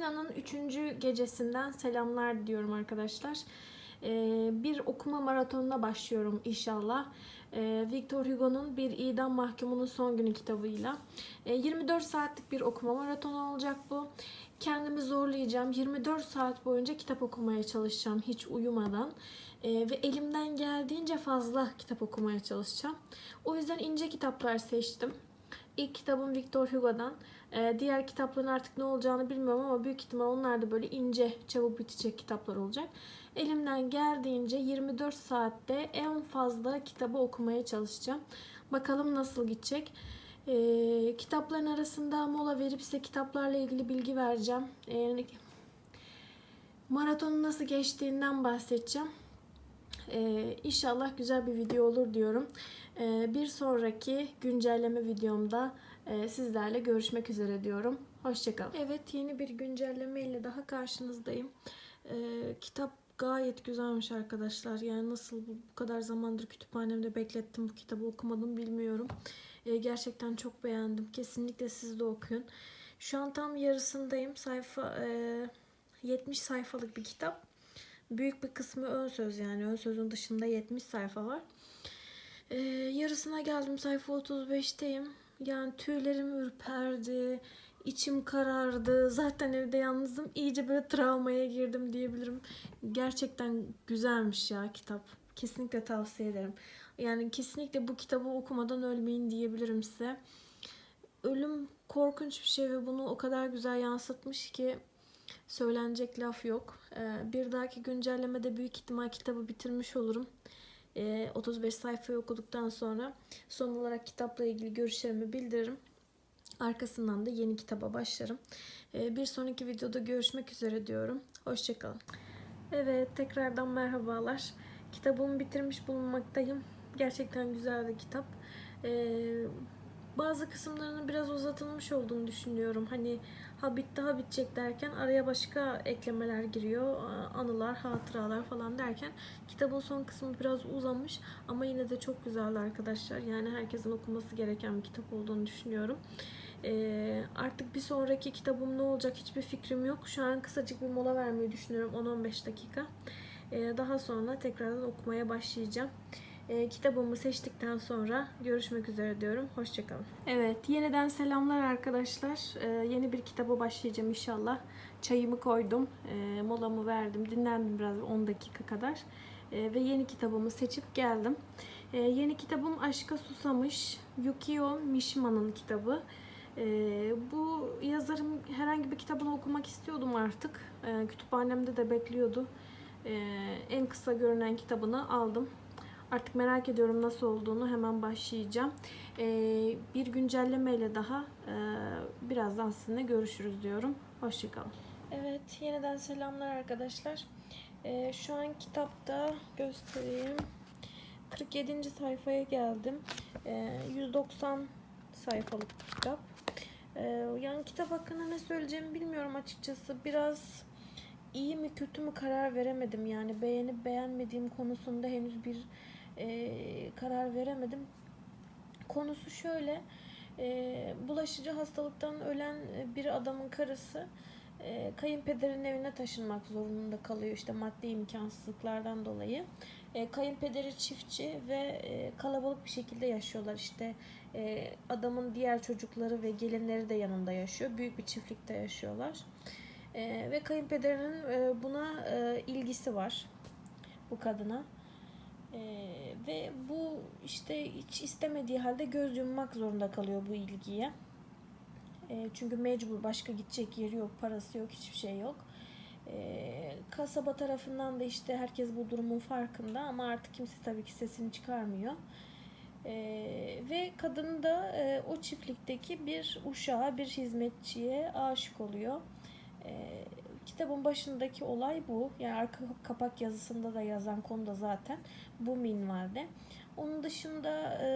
Karantinanın üçüncü gecesinden selamlar diyorum arkadaşlar. Ee, bir okuma maratonuna başlıyorum inşallah. Ee, Victor Hugo'nun Bir İdam Mahkumunun Son Günü kitabıyla. Ee, 24 saatlik bir okuma maratonu olacak bu. Kendimi zorlayacağım. 24 saat boyunca kitap okumaya çalışacağım hiç uyumadan. Ee, ve elimden geldiğince fazla kitap okumaya çalışacağım. O yüzden ince kitaplar seçtim. İlk kitabım Victor Hugo'dan. Ee, diğer kitapların artık ne olacağını bilmiyorum ama büyük ihtimal onlar da böyle ince, çabuk bitecek kitaplar olacak. Elimden geldiğince 24 saatte en fazla kitabı okumaya çalışacağım. Bakalım nasıl gidecek. Ee, kitapların arasında mola verip size kitaplarla ilgili bilgi vereceğim. Ee, maratonun nasıl geçtiğinden bahsedeceğim. Ee, inşallah güzel bir video olur diyorum. Ee, bir sonraki güncelleme videomda e, sizlerle görüşmek üzere diyorum. Hoşçakalın. Evet yeni bir güncelleme ile daha karşınızdayım. Ee, kitap gayet güzelmiş arkadaşlar. Yani nasıl bu, kadar zamandır kütüphanemde beklettim bu kitabı okumadım bilmiyorum. Ee, gerçekten çok beğendim. Kesinlikle siz de okuyun. Şu an tam yarısındayım. Sayfa e, 70 sayfalık bir kitap. Büyük bir kısmı ön söz yani. Ön sözün dışında 70 sayfa var. Ee, yarısına geldim. Sayfa 35'teyim. Yani tüylerim ürperdi. içim karardı. Zaten evde yalnızım. İyice böyle travmaya girdim diyebilirim. Gerçekten güzelmiş ya kitap. Kesinlikle tavsiye ederim. Yani kesinlikle bu kitabı okumadan ölmeyin diyebilirim size. Ölüm korkunç bir şey ve bunu o kadar güzel yansıtmış ki söylenecek laf yok. Ee, bir dahaki güncellemede büyük ihtimal kitabı bitirmiş olurum. Ee, 35 sayfayı okuduktan sonra son olarak kitapla ilgili görüşlerimi bildiririm. Arkasından da yeni kitaba başlarım. Ee, bir sonraki videoda görüşmek üzere diyorum. Hoşçakalın. Evet tekrardan merhabalar. Kitabımı bitirmiş bulunmaktayım. Gerçekten güzel bir kitap. Ee, bazı kısımlarının biraz uzatılmış olduğunu düşünüyorum. Hani ha bitti ha bitecek derken araya başka eklemeler giriyor. Anılar, hatıralar falan derken kitabın son kısmı biraz uzamış ama yine de çok güzeldi arkadaşlar. Yani herkesin okuması gereken bir kitap olduğunu düşünüyorum. Ee, artık bir sonraki kitabım ne olacak hiçbir fikrim yok. Şu an kısacık bir mola vermeyi düşünüyorum 10-15 dakika. Ee, daha sonra tekrardan okumaya başlayacağım. Ee, kitabımı seçtikten sonra görüşmek üzere diyorum. Hoşçakalın. Evet, yeniden selamlar arkadaşlar. Ee, yeni bir kitaba başlayacağım inşallah. Çayımı koydum, e, molamı verdim, dinlendim biraz 10 dakika kadar. E, ve yeni kitabımı seçip geldim. E, yeni kitabım Aşka Susamış, Yukio Mishima'nın kitabı. E, bu yazarın herhangi bir kitabını okumak istiyordum artık. E, kütüphanemde de bekliyordu. E, en kısa görünen kitabını aldım. Artık merak ediyorum nasıl olduğunu hemen başlayacağım. Ee, bir güncellemeyle daha e, birazdan sizinle görüşürüz diyorum. Hoşçakalın. Evet yeniden selamlar arkadaşlar. Ee, şu an kitapta göstereyim. 47. sayfaya geldim. Ee, 190 sayfalık kitap. Ee, yani kitap hakkında ne söyleyeceğimi bilmiyorum açıkçası. Biraz iyi mi kötü mü karar veremedim. Yani beğenip beğenmediğim konusunda henüz bir e, karar veremedim. Konusu şöyle. E, bulaşıcı hastalıktan ölen bir adamın karısı e, kayınpederin evine taşınmak zorunda kalıyor işte maddi imkansızlıklardan dolayı. E, kayınpederi çiftçi ve e, kalabalık bir şekilde yaşıyorlar işte e, adamın diğer çocukları ve gelinleri de yanında yaşıyor. Büyük bir çiftlikte yaşıyorlar. E, ve kayınpederinin e, buna e, ilgisi var bu kadına. Ee, ve bu işte hiç istemediği halde göz yummak zorunda kalıyor bu ilgiye. Ee, çünkü mecbur başka gidecek yeri yok, parası yok, hiçbir şey yok. Ee, kasaba tarafından da işte herkes bu durumun farkında ama artık kimse tabii ki sesini çıkarmıyor. Ee, ve kadın da e, o çiftlikteki bir uşağa, bir hizmetçiye aşık oluyor. Ee, kitabın başındaki olay bu. Yani arka kapak yazısında da yazan konu da zaten bu minvalde. Onun dışında e,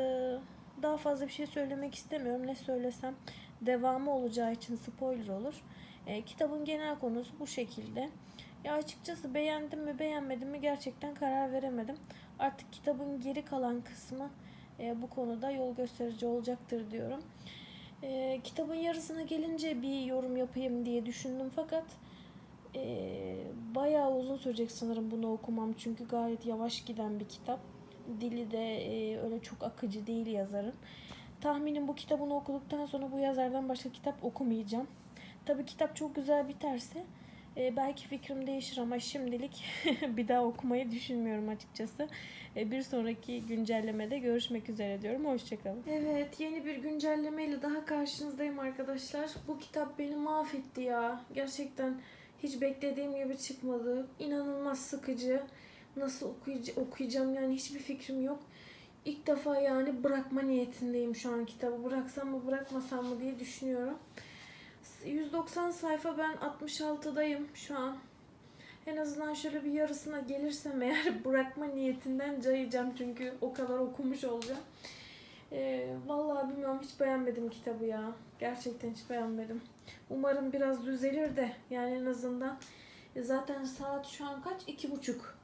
daha fazla bir şey söylemek istemiyorum. Ne söylesem devamı olacağı için spoiler olur. E, kitabın genel konusu bu şekilde. Ya açıkçası beğendim mi beğenmedim mi gerçekten karar veremedim. Artık kitabın geri kalan kısmı e, bu konuda yol gösterici olacaktır diyorum. Ee, kitabın yarısına gelince bir yorum yapayım diye düşündüm fakat ee, bayağı uzun sürecek sanırım bunu okumam çünkü gayet yavaş giden bir kitap. Dili de ee, öyle çok akıcı değil yazarın. Tahminim bu kitabını okuduktan sonra bu yazardan başka kitap okumayacağım. Tabii kitap çok güzel biterse ee, belki fikrim değişir ama şimdilik bir daha okumayı düşünmüyorum açıkçası. Ee, bir sonraki güncellemede görüşmek üzere diyorum. Hoşçakalın. Evet yeni bir güncellemeyle daha karşınızdayım arkadaşlar. Bu kitap beni mahvetti ya. Gerçekten hiç beklediğim gibi çıkmadı. İnanılmaz sıkıcı. Nasıl okuyucu- okuyacağım yani hiçbir fikrim yok. İlk defa yani bırakma niyetindeyim şu an kitabı. Bıraksam mı bırakmasam mı diye düşünüyorum. 190 sayfa ben 66'dayım şu an. En azından şöyle bir yarısına gelirsem eğer bırakma niyetinden cayacağım çünkü o kadar okumuş olacağım. Vallahi bilmiyorum hiç beğenmedim kitabı ya. Gerçekten hiç beğenmedim. Umarım biraz düzelir de yani en azından E, zaten saat şu an kaç? İki buçuk.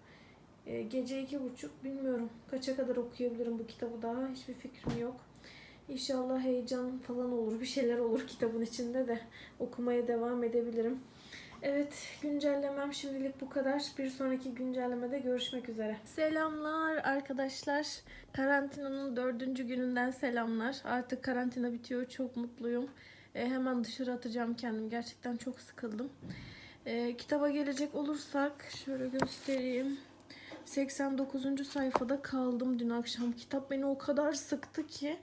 Ee, gece iki buçuk bilmiyorum. Kaça kadar okuyabilirim bu kitabı daha hiçbir fikrim yok. İnşallah heyecan falan olur, bir şeyler olur kitabın içinde de okumaya devam edebilirim. Evet, güncellemem şimdilik bu kadar. Bir sonraki güncellemede görüşmek üzere. Selamlar arkadaşlar. Karantinanın dördüncü gününden selamlar. Artık karantina bitiyor, çok mutluyum. E, hemen dışarı atacağım kendimi. Gerçekten çok sıkıldım. E, kitaba gelecek olursak şöyle göstereyim. 89. sayfada kaldım dün akşam. Kitap beni o kadar sıktı ki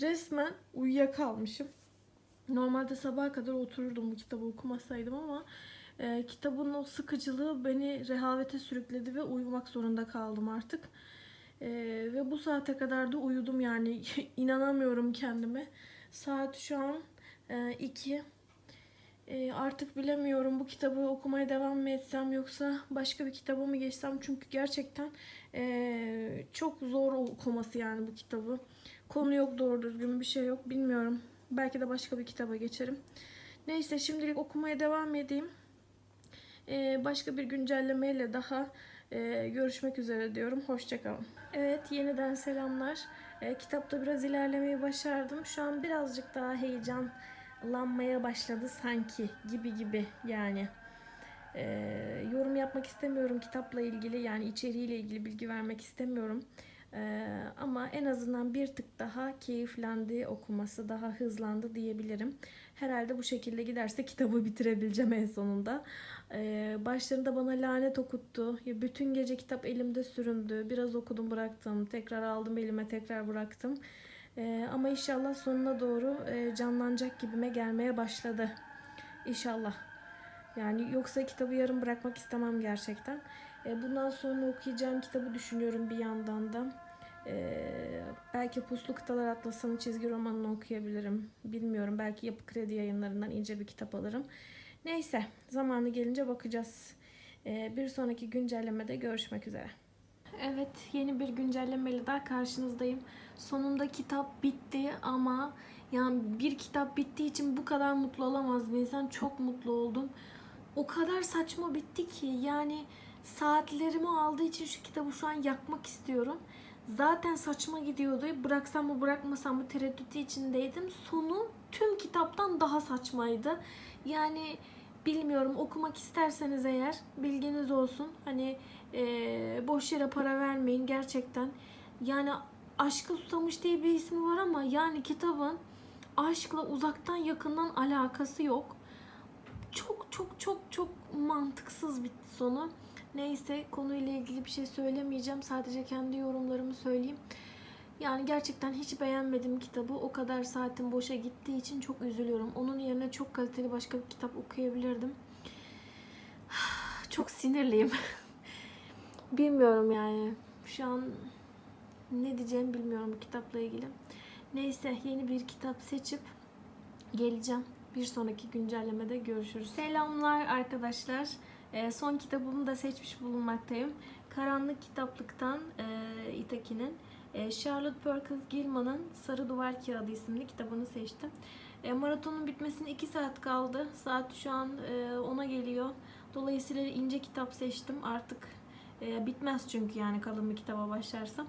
resmen uyuyakalmışım. Normalde sabaha kadar otururdum bu kitabı okumasaydım ama e, kitabın o sıkıcılığı beni rehavete sürükledi ve uyumak zorunda kaldım artık. E, ve bu saate kadar da uyudum yani inanamıyorum kendime. Saat şu an 2. E, artık bilemiyorum bu kitabı okumaya devam mı etsem yoksa başka bir kitaba mı geçsem çünkü gerçekten e, çok zor okuması yani bu kitabı. Konu yok doğru düzgün bir şey yok bilmiyorum. Belki de başka bir kitaba geçerim. Neyse şimdilik okumaya devam edeyim. Ee, başka bir güncellemeyle daha e, görüşmek üzere diyorum. Hoşçakalın. Evet yeniden selamlar. Ee, kitapta biraz ilerlemeyi başardım. Şu an birazcık daha heyecanlanmaya başladı sanki gibi gibi yani. Ee, yorum yapmak istemiyorum kitapla ilgili yani içeriğiyle ilgili bilgi vermek istemiyorum. Ee, ama en azından bir tık daha keyiflendi okuması, daha hızlandı diyebilirim. Herhalde bu şekilde giderse kitabı bitirebileceğim en sonunda. Ee, başlarında bana lanet okuttu. Bütün gece kitap elimde süründü. Biraz okudum bıraktım. Tekrar aldım elime tekrar bıraktım. Ee, ama inşallah sonuna doğru e, canlanacak gibime gelmeye başladı. İnşallah. Yani yoksa kitabı yarım bırakmak istemem gerçekten. E, Bundan sonra okuyacağım kitabı düşünüyorum bir yandan da. Ee, belki Puslu Kıtalar Atlası'nın çizgi romanını okuyabilirim. Bilmiyorum. Belki Yapı Kredi yayınlarından ince bir kitap alırım. Neyse. Zamanı gelince bakacağız. Ee, bir sonraki güncellemede görüşmek üzere. Evet. Yeni bir güncellemeyle daha karşınızdayım. Sonunda kitap bitti ama yani bir kitap bittiği için bu kadar mutlu olamaz bir insan. Çok mutlu oldum. O kadar saçma bitti ki yani saatlerimi aldığı için şu kitabı şu an yakmak istiyorum. Zaten saçma gidiyordu. Bıraksam mı bırakmasam mı tereddütü içindeydim. Sonu tüm kitaptan daha saçmaydı. Yani bilmiyorum okumak isterseniz eğer bilginiz olsun. Hani eee, boş yere para vermeyin gerçekten. Yani Aşkı Susamış diye bir ismi var ama yani kitabın aşkla uzaktan yakından alakası yok. Çok çok çok çok mantıksız bitti sonu. Neyse konuyla ilgili bir şey söylemeyeceğim. Sadece kendi yorumlarımı söyleyeyim. Yani gerçekten hiç beğenmedim kitabı. O kadar saatin boşa gittiği için çok üzülüyorum. Onun yerine çok kaliteli başka bir kitap okuyabilirdim. Çok sinirliyim. Bilmiyorum yani. Şu an ne diyeceğimi bilmiyorum bu kitapla ilgili. Neyse yeni bir kitap seçip geleceğim. Bir sonraki güncellemede görüşürüz. Selamlar arkadaşlar. Ee, son kitabımı da seçmiş bulunmaktayım. Karanlık Kitaplık'tan e, Itaki'nin e, Charlotte Perkins Gilman'ın Sarı Duvar Kağıdı isimli kitabını seçtim. E, maratonun bitmesine 2 saat kaldı. Saat şu an e, 10'a geliyor. Dolayısıyla ince kitap seçtim. Artık e, bitmez çünkü yani kalın bir kitaba başlarsam.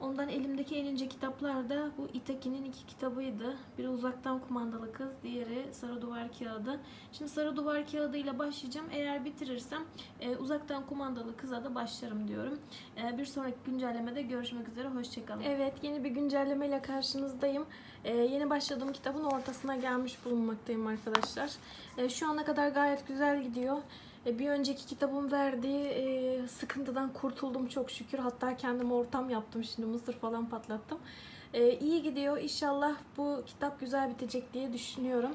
Ondan elimdeki en ince kitaplar da bu Itaki'nin iki kitabıydı. Biri Uzaktan Kumandalı Kız, diğeri Sarı Duvar Kağıdı. Şimdi Sarı Duvar Kağıdı ile başlayacağım. Eğer bitirirsem e, Uzaktan Kumandalı Kız'a da başlarım diyorum. E, bir sonraki güncellemede görüşmek üzere. Hoşçakalın. Evet yeni bir güncellemeyle karşınızdayım. E, yeni başladığım kitabın ortasına gelmiş bulunmaktayım arkadaşlar. E, şu ana kadar gayet güzel gidiyor. E, Bir önceki kitabın verdiği e, sıkıntıdan kurtuldum çok şükür. Hatta kendime ortam yaptım şimdi mısır falan patlattım. E, iyi gidiyor. İnşallah bu kitap güzel bitecek diye düşünüyorum.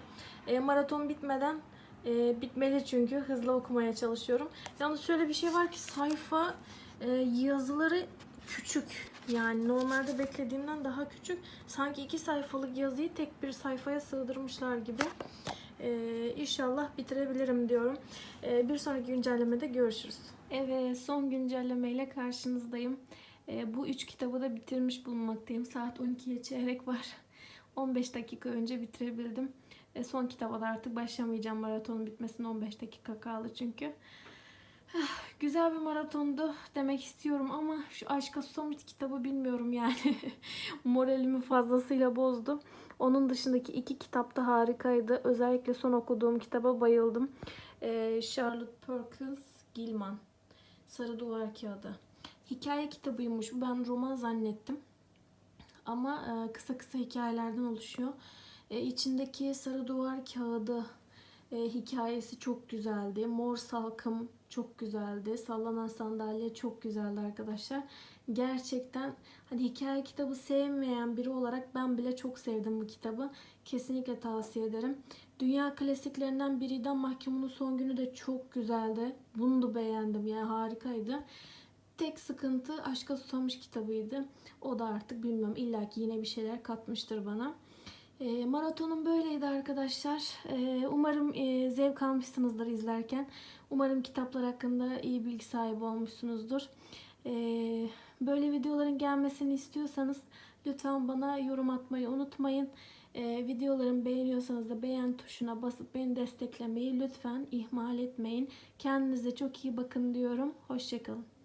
E, maraton bitmeden e, bitmeli çünkü hızlı okumaya çalışıyorum. Yalnız şöyle bir şey var ki sayfa e, yazıları küçük. Yani normalde beklediğimden daha küçük. Sanki iki sayfalık yazıyı tek bir sayfaya sığdırmışlar gibi. Ee, inşallah bitirebilirim diyorum. Ee, bir sonraki güncellemede görüşürüz. Evet son güncellemeyle karşınızdayım. Ee, bu üç kitabı da bitirmiş bulunmaktayım. Saat 12'ye çeyrek var. 15 dakika önce bitirebildim. Ee, son kitaba da artık başlamayacağım. Maratonun bitmesine 15 dakika kaldı çünkü. Ah, Güzel bir maratondu demek istiyorum ama şu Aşka Susamit kitabı bilmiyorum yani. Moralimi fazlasıyla bozdu. Onun dışındaki iki kitap da harikaydı. Özellikle son okuduğum kitaba bayıldım. Ee, Charlotte Perkins Gilman. Sarı Duvar Kağıdı. Hikaye kitabıymış. Ben roman zannettim. Ama e, kısa kısa hikayelerden oluşuyor. E, içindeki sarı duvar kağıdı e, hikayesi çok güzeldi. Mor salkım çok güzeldi. Sallanan sandalye çok güzeldi arkadaşlar. Gerçekten hani hikaye kitabı sevmeyen biri olarak ben bile çok sevdim bu kitabı. Kesinlikle tavsiye ederim. Dünya klasiklerinden biriyden Mahkumunun Son Günü de çok güzeldi. Bunu da beğendim yani harikaydı. Tek sıkıntı Aşka Susamış kitabıydı. O da artık bilmiyorum illaki yine bir şeyler katmıştır bana. E, maratonum böyleydi arkadaşlar. E, umarım e, zevk almışsınızdır izlerken. Umarım kitaplar hakkında iyi bilgi sahibi olmuşsunuzdur. E, böyle videoların gelmesini istiyorsanız lütfen bana yorum atmayı unutmayın. E, videolarımı beğeniyorsanız da beğen tuşuna basıp beni desteklemeyi lütfen ihmal etmeyin. Kendinize çok iyi bakın diyorum. Hoşçakalın.